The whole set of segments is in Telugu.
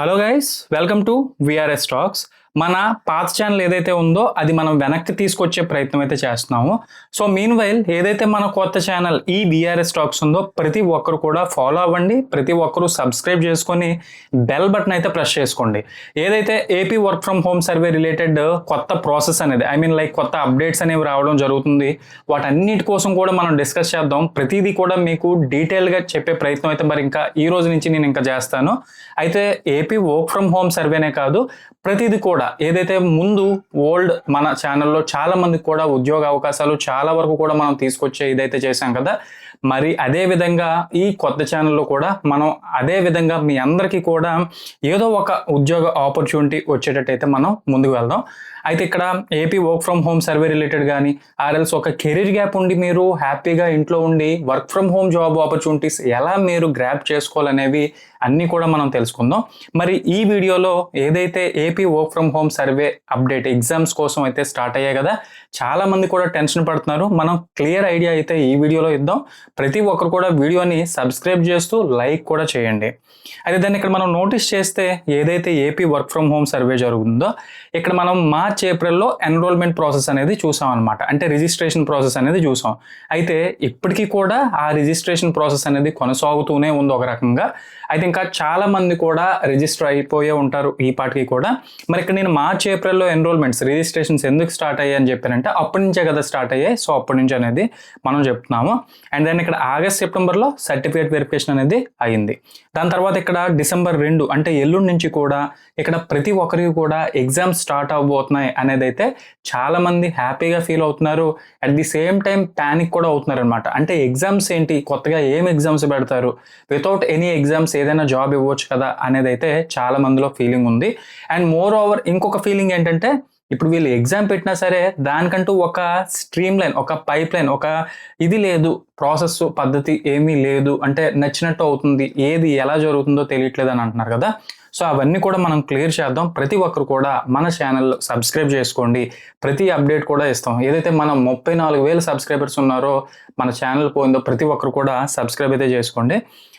Hello guys, welcome to VRS Talks. మన పాత ఛానల్ ఏదైతే ఉందో అది మనం వెనక్కి తీసుకొచ్చే ప్రయత్నం అయితే చేస్తున్నాము. సో మీన్ వైల్ ఏదైతే మన కొత్త ఛానల్ ఈ విఆర్ఎస్ టాక్స్ ఉందో ప్రతి ఒక్కరు కూడా ఫాలో అవ్వండి. ప్రతి ఒక్కరు సబ్స్క్రైబ్ చేసుకొని బెల్ బటన్ అయితే ప్రెస్ చేసుకోండి. ఏదైతే AP work from home survey related కొత్త ప్రాసెస్ అనేది ఐ మీన్ లైక్ కొత్త అప్డేట్స్ అనేవి రావడం జరుగుతుంది. వాటన్నిటి కోసం కూడా మనం డిస్కస్ చేద్దాం. ప్రతిదీ కూడా మీకు డీటెయిల్గా చెప్పే ప్రయత్నం అయితే మరి ఇంకా ఈ రోజు నుంచి నేను ఇంకా చేస్తాను. అయితే ఏపీ వర్క్ ఫ్రమ్ హోమ్ సర్వేనే కాదు ప్రతిదీ కూడా ఏదైతే ముందు ఓల్డ్ మన ఛానల్లో చాలా మందికి కూడా ఉద్యోగ అవకాశాలు చాలా వరకు కూడా మనం తీసుకొచ్చే ఇదైతే చేశాం కదా. మరి అదే విధంగా ఈ కొత్త ఛానల్లో కూడా మనం అదే విధంగా మీ అందరికీ కూడా ఏదో ఒక ఉద్యోగ ఆపర్చునిటీ వచ్చేటట్టయితే మనం ముందుకు వెళ్దాం. అయితే ఇక్కడ AP work from home survey related కానీ ఆర్ఎల్స్ ఒక కెరీర్ గ్యాప్ ఉండి మీరు హ్యాపీగా ఇంట్లో ఉండి work from home job opportunities ఎలా మీరు గ్రాప్ చేసుకోవాలనేవి అన్నీ కూడా మనం తెలుసుకుందాం. మరి ఈ వీడియోలో ఏదైతే AP work from home survey update exams కోసం అయితే స్టార్ట్ అయ్యాయి కదా చాలా మంది కూడా టెన్షన్ పడుతున్నారు. మనం క్లియర్ ఐడియా అయితే ఈ వీడియోలో ఇద్దాం. ప్రతి ఒక్కరు కూడా వీడియోని సబ్స్క్రైబ్ చేస్తూ లైక్ కూడా చేయండి. అయితే దాన్ని ఇక్కడ మనం నోటీస్ చేస్తే ఏదైతే AP work from home survey జరుగుతుందో ఇక్కడ మనం మార్చ్ ఏప్రిల్లో ఎన్రోల్మెంట్ ప్రాసెస్ అనేది చూసాం అనమాట అంటే రిజిస్ట్రేషన్ ప్రాసెస్ అనేది చూసాం. అయితే ఇప్పటికీ కూడా ఆ రిజిస్ట్రేషన్ ప్రాసెస్ అనేది కొనసాగుతూనే ఉంది ఒక రకంగా. అయితే ఇంకా చాలా మంది కూడా రిజిస్టర్ అయిపోయే ఉంటారు ఈ పాటికి కూడా. మరి ఇక్కడ నేను మార్చ్ ఏప్రిల్లో ఎన్రోల్మెంట్స్ రిజిస్ట్రేషన్స్ ఎందుకు స్టార్ట్ అయ్యాయి అని చెప్పానంటే అప్పటి నుంచే కదా స్టార్ట్ అయ్యాయి. సో అప్పటి నుంచి అనేది మనం చెప్తున్నాము. అండ్ దెన్ ఇక్కడ ఆగస్ట్ సెప్టెంబర్లో సర్టిఫికేట్ వెరిఫికేషన్ అనేది అయింది. దాని తర్వాత ఇక్కడ డిసెంబర్ రెండు అంటే ఎల్లుండి నుంచి కూడా ఇక్కడ ప్రతి ఒక్కరికి కూడా ఎగ్జామ్స్ స్టార్ట్ అవబోతున్నాయి అనేది అయితే చాలా మంది హ్యాపీగా ఫీల్ అవుతున్నారు. At the same time panic కూడా అవుతున్నారు అనమాట అంటే ఎగ్జామ్స్ ఏంటి? కొత్తగా ఏం ఎగ్జామ్స్ పెడతారు? వితౌట్ ఎనీ ఎగ్జామ్స్ ఏదైనా జాబ్ ఇవ్వచ్చు కదా అనేది అయితే చాలా మందిలో ఫీలింగ్ ఉంది. అండ్ మోర్ ఓవర్ ఇంకొక ఫీలింగ్ ఏంటంటే ఇప్పుడు వీళ్ళు ఎగ్జామ్ పెట్టినా సరే దానికంటూ ఒక స్ట్రీమ్ లైన్ ఒక పైప్ లైన్ ఒక ఇది లేదు ప్రాసెస్ పద్ధతి ఏమీ లేదు అంటే నచ్చినట్టు అవుతుంది ఏది ఎలా జరుగుతుందో తెలియట్లేదు అని అంటున్నారు కదా. సో అవన్నీ కూడా మనం క్లియర్ చేద్దాం. ప్రతి ఒక్కరు కూడా మన ఛానల్ సబ్స్క్రైబ్ చేసుకోండి. ప్రతి అప్డేట్ కూడా ఇస్తాం. ఏదైతే మనం ముప్పై నాలుగు వేల సబ్స్క్రైబర్స్ ఉన్నారో మన ఛానల్ పోయిందో ప్రతి ఒక్కరు కూడా సబ్స్క్రైబ్ అయితే చేసుకోండి.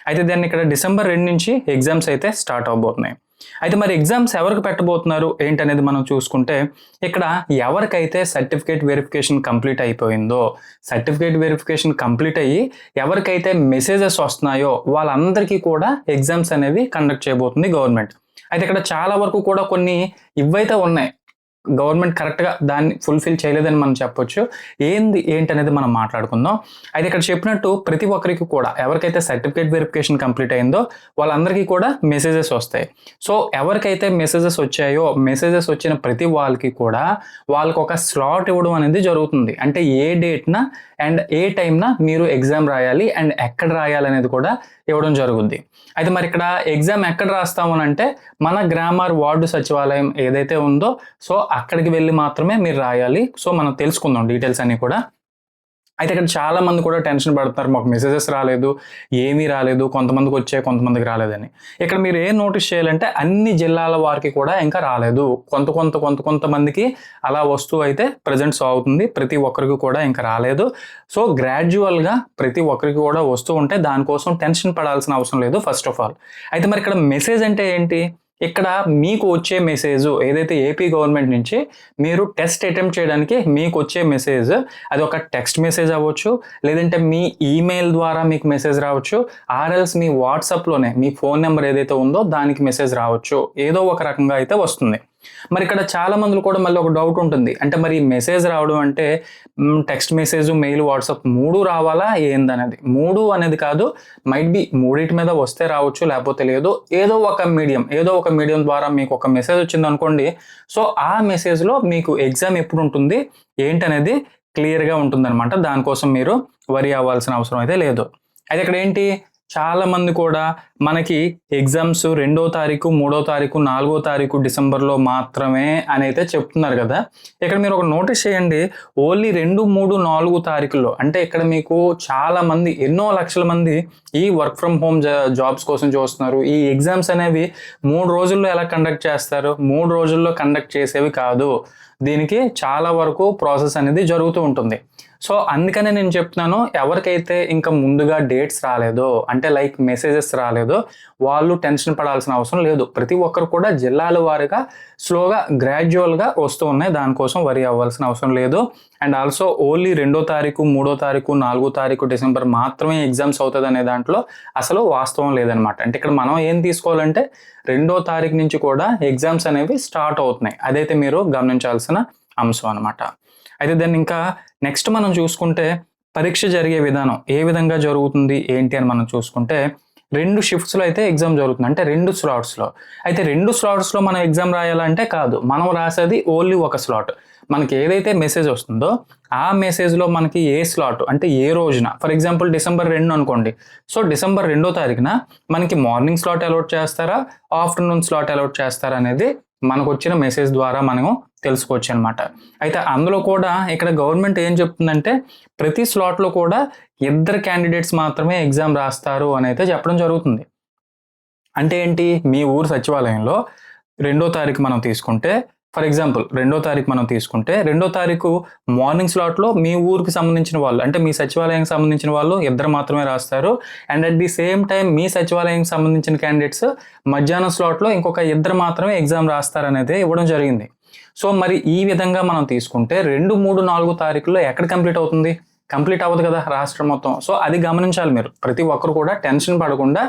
అయితే దాన్ని ఇక్కడ డిసెంబర్ రెండు నుంచి ఎగ్జామ్స్ అయితే స్టార్ట్ అవబోతున్నాయి. అయితే మరి ఎగ్జామ్స్ ఎవరికి పెట్టబోతున్నారు ఏంటనేది మనం చూసుకుంటే ఇక్కడ ఎవరికైతే సర్టిఫికేట్ వెరిఫికేషన్ కంప్లీట్ అయిపోయిందో సర్టిఫికేట్ వెరిఫికేషన్ కంప్లీట్ అయ్యి ఎవరికైతే మెసేజెస్ వస్తున్నాయో వాళ్ళందరికీ కూడా ఎగ్జామ్స్ అనేవి కండక్ట్ చేయబోతుంది గవర్నమెంట్. అయితే ఇక్కడ చాలా వరకు కూడా కొన్ని ఇవైతే ఉన్నాయి. గవర్నమెంట్ కరెక్ట్గా దాన్ని ఫుల్ఫిల్ చేయలేదని మనం చెప్పొచ్చు. ఏంది ఏంటి అనేది మనం మాట్లాడుకుందాం. అయితే ఇక్కడ చెప్పినట్టు ప్రతి ఒక్కరికి కూడా ఎవరికైతే సర్టిఫికేట్ వెరిఫికేషన్ కంప్లీట్ అయిందో వాళ్ళందరికీ కూడా మెసేజెస్ వస్తాయి. సో ఎవరికైతే మెసేజెస్ వచ్చాయో మెసేజెస్ వచ్చిన ప్రతి వాళ్ళకి కూడా వాళ్ళకు ఒక స్లాట్ ఇవ్వడం అనేది జరుగుతుంది. అంటే ఏ డేట్న అండ్ ఏ టైంన మీరు ఎగ్జామ్ రాయాలి అండ్ ఎక్కడ రాయాలి అనేది కూడా ఇవ్వడం జరుగుద్ది. అయితే మరి ఇక్కడ ఎగ్జామ్ ఎక్కడ రాస్తాము అని అంటే మన గ్రామర్ వార్డు సచివాలయం ఏదైతే ఉందో సో అక్కడికి వెళ్ళి మాత్రమే మీరు రాయాలి. సో మనం తెలుసుకుందాం డీటెయిల్స్ అన్ని కూడా. అయితే ఇక్కడ చాలా మంది కూడా టెన్షన్ పడుతున్నారు. మాకు మెసేజెస్ రాలేదు. ఏమీ రాలేదు. కొంతమందికి వచ్చాయి కొంతమందికి రాలేదని. ఇక్కడ మీరు ఏం నోటీస్ చేయాలంటే అన్ని జిల్లాల వారికి కూడా ఇంకా రాలేదు. కొంత కొంత కొంత కొంతమందికి అలా వస్తువు అయితే ప్రజెంట్ అవుతుంది. ప్రతి ఒక్కరికి కూడా ఇంకా రాలేదు. సో గ్రాడ్యువల్గా ప్రతి ఒక్కరికి కూడా వస్తూ ఉంటే దానికోసం టెన్షన్ పడాల్సిన అవసరం లేదు ఫస్ట్ ఆఫ్ ఆల్ అయితే మరి ఇక్కడ మెసేజ్ అంటే ఏంటి? ఇక్కడ మీకు వచ్చే మెసేజ్ ఏదైతే ఏపీ గవర్నమెంట్ నుంచి మీరు టెస్ట్ అటెంప్ట్ చేయడానికి మీకు వచ్చే మెసేజ్ అది ఒక టెక్స్ట్ మెసేజ్ అవ్వచ్చు లేదంటే మీ ఈమెయిల్ ద్వారా మీకు మెసేజ్ రావచ్చు ఆర్ఎల్స్ మీ వాట్సాప్లోనే మీ ఫోన్ నెంబర్ ఏదైతే ఉందో దానికి మెసేజ్ రావచ్చు. ఏదో ఒక రకంగా అయితే వస్తుంది. మరి ఇక్కడ చాలా మందిలో కూడా మళ్ళీ ఒక డౌట్ ఉంటుంది. అంటే మరి మెసేజ్ రావడం అంటే టెక్స్ట్ మెసేజ్ మెయిల్ వాట్సాప్ మూడు రావాలా? ఏందనేది మూడు అనేది కాదు మైట్ బి మూడింటి మీద వస్తే రావచ్చు లేకపోతే లేదు. ఏదో ఒక మీడియం ఏదో ఒక మీడియం ద్వారా మీకు ఒక మెసేజ్ వచ్చింది అనుకోండి. సో ఆ మెసేజ్లో మీకు ఎగ్జామ్ ఎప్పుడు ఉంటుంది? ఏంటనేది క్లియర్గా ఉంటుందన్నమాట. దానికోసం మీరు వరి అవ్వాల్సిన అవసరం అయితే లేదు. అయితే ఇక్కడ ఏంటి? చాలా మంది కూడా మనకి ఎగ్జామ్స్ రెండో తారీఖు మూడో తారీఖు నాలుగో తారీఖు డిసెంబర్లో మాత్రమే అని అయితే చెప్తున్నారు కదా. ఇక్కడ మీరు ఒక నోటీస్ చేయండి. ఓన్లీ రెండు మూడు నాలుగు తారీఖుల్లో అంటే ఇక్కడ మీకు చాలా మంది ఎన్నో లక్షల మంది ఈ వర్క్ ఫ్రమ్ హోమ్ జాబ్స్ కోసం చూస్తున్నారు. ఈ ఎగ్జామ్స్ అనేవి మూడు రోజుల్లో ఎలా కండక్ట్ చేస్తారు? మూడు రోజుల్లో కండక్ట్ చేసేవి కాదు. దీనికి చాలా వరకు ప్రాసెస్ అనేది జరుగుతూ ఉంటుంది. సో అందుకనే నేను చెప్తున్నాను ఎవరికైతే ఇంకా ముందుగా డేట్స్ రాలేదో అంటే లైక్ మెసేజెస్ రాలేదో వాళ్ళు టెన్షన్ పడాల్సిన అవసరం లేదు. ప్రతి ఒక్కరు కూడా జిల్లాల వారిగా స్లోగా గ్రాడ్యువల్గా వస్తూ ఉన్నాయి. దానికోసం వరి అవ్వాల్సిన అవసరం లేదు. అండ్ ఆల్సో ఓన్లీ రెండో తారీఖు మూడో తారీఖు నాలుగో తారీఖు డిసెంబర్ మాత్రమే ఎగ్జామ్స్ అవుతుంది అనే దాంట్లో అసలు వాస్తవం లేదనమాట అంటే ఇక్కడ మనం ఏం తీసుకోవాలంటే రెండో తారీఖు నుంచి కూడా ఎగ్జామ్స్ అనేవి స్టార్ట్ అవుతున్నాయి. అదైతే మీరు గమనించాల్సిన అంశం అనమాట అయితే దాన్ని ఇంకా నెక్స్ట్ మనం చూసుకుంటే పరీక్ష జరిగే విధానం ఏ విధంగా జరుగుతుంది ఏంటి అని మనం చూసుకుంటే రెండు షిఫ్ట్స్లో అయితే ఎగ్జామ్ జరుగుతుంది. అంటే రెండు స్లాట్స్లో అయితే రెండు స్లాట్స్లో మనం ఎగ్జామ్ రాయాలంటే కాదు మనం రాసేది ఓన్లీ ఒక స్లాట్ మనకి ఏదైతే మెసేజ్ వస్తుందో ఆ మెసేజ్లో మనకి ఏ స్లాట్ అంటే ఏ రోజున ఫర్ ఎగ్జాంపుల్ డిసెంబర్ రెండు అనుకోండి. సో డిసెంబర్ రెండో తారీఖున మనకి మార్నింగ్ స్లాట్ అలౌట్ చేస్తారా ఆఫ్టర్నూన్ స్లాట్ అలౌట్ చేస్తారా అనేది మనకు వచ్చిన మెసేజ్ ద్వారా మనము తెలుసుకోవచ్చు అనమాట అయితే అందులో కూడా ఇక్కడ గవర్నమెంట్ ఏం చెప్తుందంటే ప్రతి స్లాట్లో కూడా ఇద్దరు క్యాండిడేట్స్ మాత్రమే ఎగ్జామ్ రాస్తారు అని అయితే చెప్పడం జరుగుతుంది. అంటే ఏంటి? మీ ఊరు సచివాలయంలో రెండో తారీఖు మనం తీసుకుంటే ఫర్ ఎగ్జాంపుల్ రెండో తారీఖు మనం తీసుకుంటే రెండో తారీఖు మార్నింగ్ స్లాట్లో మీ ఊరికి సంబంధించిన వాళ్ళు అంటే మీ సచివాలయానికి సంబంధించిన వాళ్ళు ఇద్దరు మాత్రమే రాస్తారు. And at the same time మీ సచివాలయానికి సంబంధించిన క్యాండిడేట్స్ మధ్యాహ్నం స్లాట్లో ఇంకొక ఇద్దరు మాత్రమే ఎగ్జామ్ రాస్తారనేది ఇవ్వడం జరిగింది. సో మరి ఈ విధంగా మనం తీసుకుంటే రెండు మూడు నాలుగు తారీఖుల్లో ఎక్కడ కంప్లీట్ అవుతుంది? కంప్లీట్ అవ్వదు కదా రాష్ట్రం మొత్తం. సో అది గమనించాలి మీరు. ప్రతి ఒక్కరు కూడా టెన్షన్ పడకుండా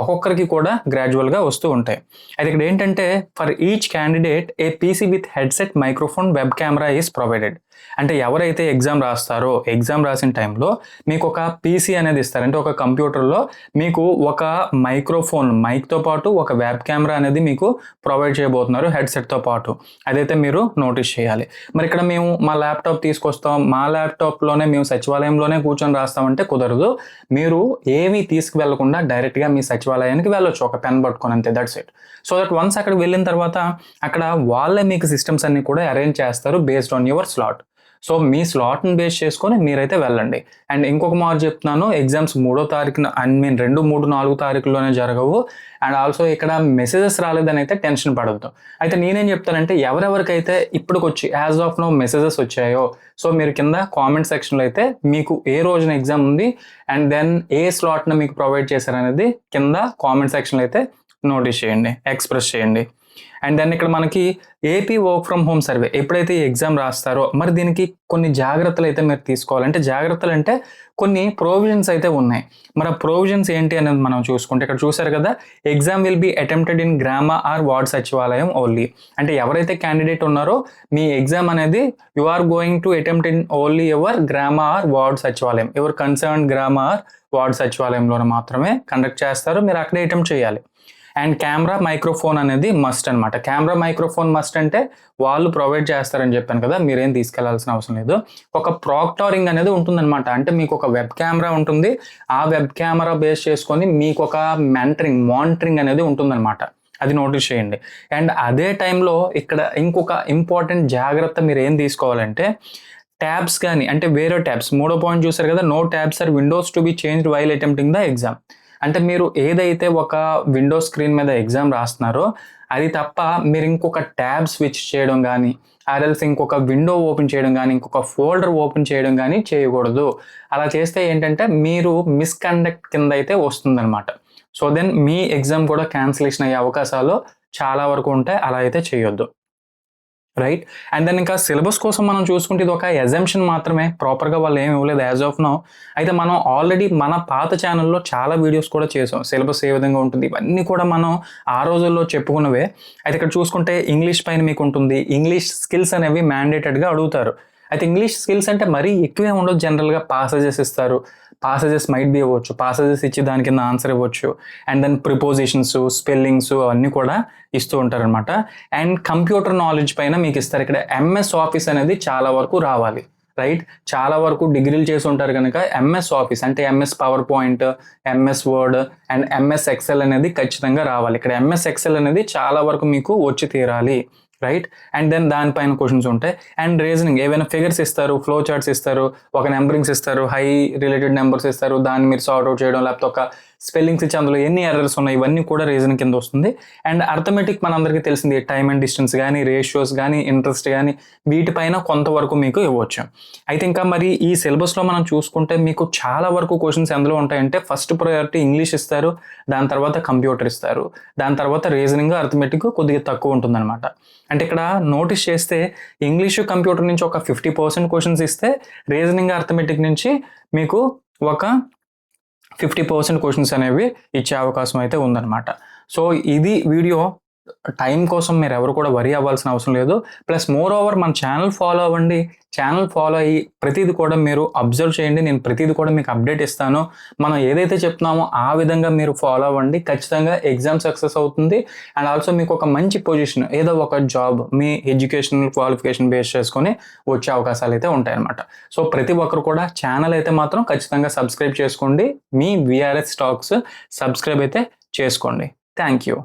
ఒక్కొక్కరికి కూడా గ్రాడ్యువల్గా వస్తూ ఉంటాయి. అయితే ఇక్కడ ఏంటంటే for each candidate a PC with headset microphone web camera is provided అంటే ఎవరైతే ఎగ్జామ్ రాస్తారో ఎగ్జామ్ రాసిన టైంలో మీకు ఒక పీసీ అనేది ఇస్తారు. అంటే ఒక కంప్యూటర్లో మీకు ఒక మైక్రోఫోన్ మైక్తో పాటు ఒక వెబ్ కెమెరా అనేది మీకు ప్రొవైడ్ చేయబోతున్నారు హెడ్సెట్తో పాటు. అదైతే మీరు నోటీస్ చేయాలి. మరి ఇక్కడ మేము మా ల్యాప్టాప్ తీసుకొస్తాం. మా ల్యాప్టాప్లోనే మేము సచివాలయంలోనే కూర్చొని రాస్తామంటే కుదరదు. మీరు ఏమీ తీసుకువెళ్ళకుండా డైరెక్ట్గా మీ సచివాలయానికి వెళ్ళొచ్చు ఒక పెన్ పట్టుకొని అంతే that's it so that once అక్కడ వెళ్ళిన తర్వాత అక్కడ వాళ్ళే మీకు సిస్టమ్స్ అన్ని కూడా అరేంజ్ చేస్తారు based on your slot so మీ స్లాట్ని బేస్ చేసుకొని మీరైతే వెళ్ళండి. అండ్ ఇంకొక మాట చెప్తున్నాను ఎగ్జామ్స్ మూడో తారీఖున ఐ మీన్ రెండు మూడు నాలుగు తారీఖులోనే జరగవు. అండ్ ఆల్సో ఇక్కడ మెసేజెస్ రాలేదని అయితే టెన్షన్ పడద్దు. అయితే నేనేం చెప్తానంటే ఎవరెవరికైతే ఇప్పటికొచ్చి యాజ్ ఆఫ్ నో మెసేజెస్ వచ్చాయో సో మీరు కింద కామెంట్ సెక్షన్లో అయితే మీకు ఏ రోజున ఎగ్జామ్ ఉంది అండ్ దెన్ ఏ స్లాట్ని మీకు ప్రొవైడ్ చేశారనేది కింద కామెంట్ సెక్షన్లో అయితే నోటీస్ చేయండి ఎక్స్ప్రెస్ చేయండి. అండ్ దెన్ ఇక్కడ మనకి AP work from home survey ఎప్పుడైతే ఈ ఎగ్జామ్ రాస్తారో మరి దీనికి కొన్ని జాగ్రత్తలు అయితే మీరు తీసుకోవాలంటే జాగ్రత్తలు అంటే కొన్ని ప్రొవిజన్స్ అయితే ఉన్నాయి. మరి ఆ ప్రొవిజన్స్ ఏంటి అనేది మనం చూసుకుంటే ఇక్కడ చూసారు కదా exam will be attempted in గ్రామ ఆర్ వార్డ్ సచివాలయం ఓన్లీ అంటే ఎవరైతే క్యాండిడేట్ ఉన్నారో మీ ఎగ్జామ్ అనేది you are going to attempt in only ever గ్రామ ఆర్ వార్డ్ సచివాలయం. ఎవర్ కన్సర్న్ గ్రామ ఆర్ వార్డ్ సచివాలయంలోనే మాత్రమే కండక్ట్ చేస్తారు. మీరు అక్కడే అటెంప్ట్ చేయాలి. అండ్ కెమెరా మైక్రోఫోన్ అనేది మస్ట్ అనమాట కెమెరా మైక్రోఫోన్ మస్ట్ అంటే వాళ్ళు ప్రొవైడ్ చేస్తారని చెప్పాను కదా మీరేం తీసుకెళ్ళాల్సిన అవసరం లేదు. ఒక ప్రాక్టారింగ్ అనేది ఉంటుందన్నమాట. అంటే మీకు ఒక వెబ్ కెమెరా ఉంటుంది. ఆ వెబ్ కెమెరా బేస్ చేసుకొని మీకు ఒక మెంటరింగ్ మానిటరింగ్ అనేది ఉంటుందన్నమాట. అది నోటీస్ చేయండి. అండ్ అదే టైంలో ఇక్కడ ఇంకొక ఇంపార్టెంట్ జాగ్రత్త మీరు ఏం తీసుకోవాలంటే ట్యాబ్స్ కానీ అంటే వేరే ట్యాబ్స్. మూడో పాయింట్ చూసారు కదా no tabs or windows to be changed while attempting the exam. అంటే మీరు ఏదైతే ఒక విండో స్క్రీన్ మీద ఎగ్జామ్ రాస్తున్నారో అది తప్ప మీరు ఇంకొక ట్యాబ్ స్విచ్ చేయడం కానీ ఆర్ఎల్స్ ఇంకొక విండో ఓపెన్ చేయడం కానీ ఇంకొక ఫోల్డర్ ఓపెన్ చేయడం కానీ చేయకూడదు. అలా చేస్తే ఏంటంటే మీరు మిస్కండక్ట్ కింద అయితే వస్తుందన్నమాట. సో దెన్ మీ ఎగ్జామ్ కూడా క్యాన్సిలేషన్ అయ్యే అవకాశాలు చాలా వరకు ఉంటాయి. అలా అయితే చేయొద్దు. రైట్ అండ్ దెన్ ఇంకా సిలబస్ కోసం మనం చూసుకుంటే ఇది ఒక ఎగ్జామ్షన్ మాత్రమే. ప్రాపర్గా వాళ్ళు ఏమి ఇవ్వలేదు యాజ్ ఆఫ్ నో అయితే మనం ఆల్రెడీ మన పాత ఛానల్లో చాలా వీడియోస్ కూడా చేసాం. సిలబస్ ఏ విధంగా ఉంటుంది? ఇవన్నీ కూడా మనం ఆ రోజుల్లో చెప్పుకున్నవే. అయితే ఇక్కడ చూసుకుంటే ఇంగ్లీష్ పైన మీకు ఉంటుంది. ఇంగ్లీష్ స్కిల్స్ అనేవి మ్యాండేటెడ్గా అడుగుతారు. అయితే ఇంగ్లీష్ స్కిల్స్ అంటే మరీ ఎక్కువే ఉండదు జనరల్గా. పాసేజెస్ ఇస్తారు. పాసేజెస్ మైట్ బి ఇవ్వచ్చు. పాసేజెస్ ఇచ్చి దాని కింద ఆన్సర్ ఇవ్వచ్చు. అండ్ దెన్ ప్రిపోజిషన్స్ స్పెల్లింగ్స్ అవన్నీ కూడా ఇస్తూ ఉంటారనమాట అండ్ కంప్యూటర్ నాలెడ్జ్ పైన మీకు ఇస్తారు. ఇక్కడ ఎంఎస్ ఆఫీస్ అనేది చాలా వరకు రావాలి. రైట్ చాలా వరకు డిగ్రీలు చేసి ఉంటారు కనుక ఎంఎస్ ఆఫీస్ అంటే MS PowerPoint MS word and MS excel అనేది ఖచ్చితంగా రావాలి. ఇక్కడ ఎంఎస్ ఎక్సెల్ అనేది చాలా వరకు మీకు వచ్చి తీరాలి. రైట్ అండ్ దెన్ దానిపైన క్వశ్చన్స్ ఉంటాయి. అండ్ రీజనింగ్ ఏవైనా ఫిగర్స్ ఇస్తారు ఫ్లో చార్ట్స్ ఇస్తారు ఒక నెంబరింగ్స్ ఇస్తారు హై రిలేటెడ్ నెంబర్స్ ఇస్తారు దాన్ని మీరు సార్ట్ అవుట్ చేయడం లేకపోతే ఒక స్పెల్లింగ్స్ ఇచ్చి అందులో ఎన్ని ఎర్రర్స్ ఉన్నాయి ఇవన్నీ కూడా రీజన్ కింద వస్తుంది. అండ్ అర్థమెటిక్ మనందరికీ తెలిసింది టైమ్ అండ్ డిస్టెన్స్ కానీ రేషియోస్ కానీ ఇంట్రెస్ట్ కానీ వీటిపైన కొంతవరకు మీకు ఇవ్వచ్చు. అయితే ఇంకా మరి ఈ సిలబస్లో మనం చూసుకుంటే మీకు చాలా వరకు క్వశ్చన్స్ ఎందులో ఉంటాయంటే ఫస్ట్ ప్రయారిటీ ఇంగ్లీష్ ఇస్తారు దాని తర్వాత కంప్యూటర్ ఇస్తారు. దాని తర్వాత రీజనింగ్ అర్థమెటిక్ కొద్దిగా తక్కువ ఉంటుందన్నమాట. అంటే ఇక్కడ నోటీస్ చేస్తే ఇంగ్లీష్ కంప్యూటర్ నుంచి ఒక ఫిఫ్టీ పర్సెంట్ క్వశ్చన్స్ ఇస్తే రీజనింగ్ అర్థమెటిక్ నుంచి మీకు ఒక ఫిఫ్టీ పర్సెంట్ క్వశ్చన్స్ అనేవి ఇచ్చే అవకాశం అయితే ఉందన్నమాట. సో ఇది వీడియో టైం కోసం మీరు ఎవరు కూడా వరి అవ్వాల్సిన అవసరం లేదు. ప్లస్ మోర్ ఓవర్ మన ఛానల్ ఫాలో అవ్వండి. ఛానల్ ఫాలో అయ్యి ప్రతిదీ కూడా మీరు అబ్జర్వ్ చేయండి. నేను ప్రతిదీ కూడా మీకు అప్డేట్ ఇస్తాను. మనం ఏదైతే చెప్తున్నామో ఆ విధంగా మీరు ఫాలో అవ్వండి. ఖచ్చితంగా ఎగ్జామ్ సక్సెస్ అవుతుంది. అండ్ ఆల్సో మీకు ఒక మంచి పొజిషన్ ఏదో ఒక జాబ్ మీ ఎడ్యుకేషనల్ క్వాలిఫికేషన్ బేస్ చేసుకొని వచ్చే అవకాశాలు అయితే ఉంటాయన్నమాట. సో ప్రతి ఒక్కరు కూడా ఛానల్ అయితే మాత్రం ఖచ్చితంగా సబ్స్క్రైబ్ చేసుకోండి. మీ విఆర్ఎస్ స్టాక్స్ సబ్స్క్రైబ్ అయితే చేసుకోండి. Thank you.